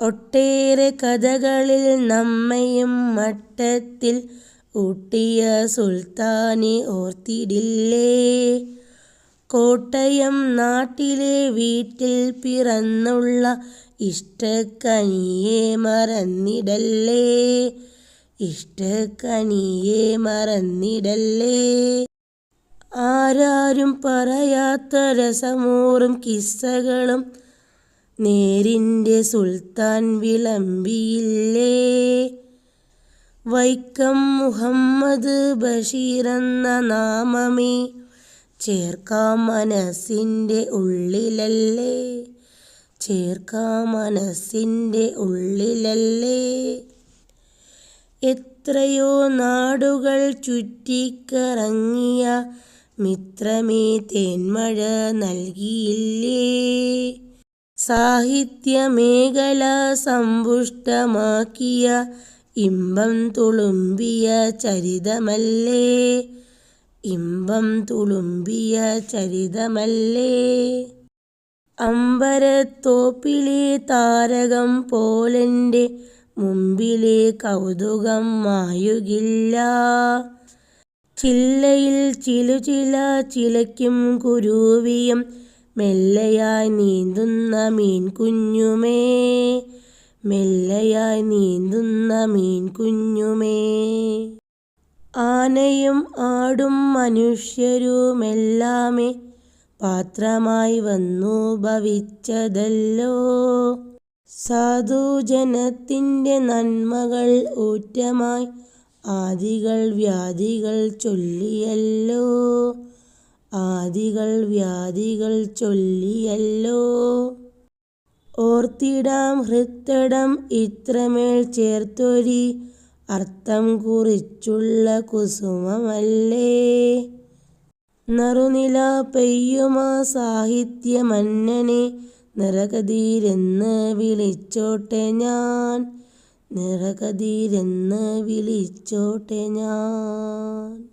ഒട്ടേറെ കഥകളിൽ നമ്മയും മട്ടത്തിൽ ഊട്ടിയ സുൽത്താനെ ഓർത്തിടില്ലേ? കോട്ടയം നാട്ടിലെ വീട്ടിൽ പിറന്നുള്ള ഇഷ്ടക്കനിയെ മറന്നിടല്ലേ? ഇഷ്ടക്കനിയെ മറന്നിടല്ലേ? ആരാരും പറയാത്ത രസമൂറും കിസ്സകളും നേരിന്റെ സുൽത്താൻ വിളമ്പിയില്ലേ? വൈക്കം മുഹമ്മദ് ബഷീറെന്ന നാമമേ ചേർക്കാം മനസ്സിന്റെ ഉള്ളിലല്ലേ? ചേർക്കാം മനസ്സിന്റെ ഉള്ളിലല്ലേ? എത്രയോ നാടുകൾ ചുറ്റിക്കറങ്ങിയ മിത്രമേ തേന്മഴ നൽകിയില്ലേ? സാഹിത്യമേഖല സമ്പുഷ്ടമാക്കിയ ഇമ്പം തുളുമ്പിയ ചരിതമല്ലേ? ഇമ്പം തുളുമ്പിയ ചരിതമല്ലേ? അമ്പരത്തോപ്പിലെ താരകം പോലെന്റെ മുമ്പിലെ കൗതുകം മായുകില്ല. ചില്ലയിൽ ചിലുചില ചിലയ്ക്കും കുരുവിയും മെല്ലയായി നീന്തുന്ന മീൻ കുഞ്ഞുമേ മെല്ലയായി നീന്തുന്ന മീൻ കുഞ്ഞുമേ ആനയും ആടും മനുഷ്യരുമെല്ലാമേ പാത്രമായി വന്നു ഭവിച്ചതല്ലോ. സാധുജനത്തിന്റെ നന്മകൾ ഊറ്റമായി ആദികൾ വ്യാധികൾ ചൊല്ലിയല്ലോ. ആദികൾ വ്യാധികൾ ചൊല്ലിയല്ലോ. ഓർത്തിടാം ഹൃത്തടം ഇത്രമേൽ ചേർത്തൊരി അർത്ഥം കുറിച്ചുള്ള കുസുമമല്ലേ. നറുനില പെയ്യുമാ സാഹിത്യമന്നനെ നിറകതിരെന്ന് വിളിച്ചോട്ടെ ഞാൻ നിറകതിരെന്ന് വിളിച്ചോട്ടെ ഞാൻ.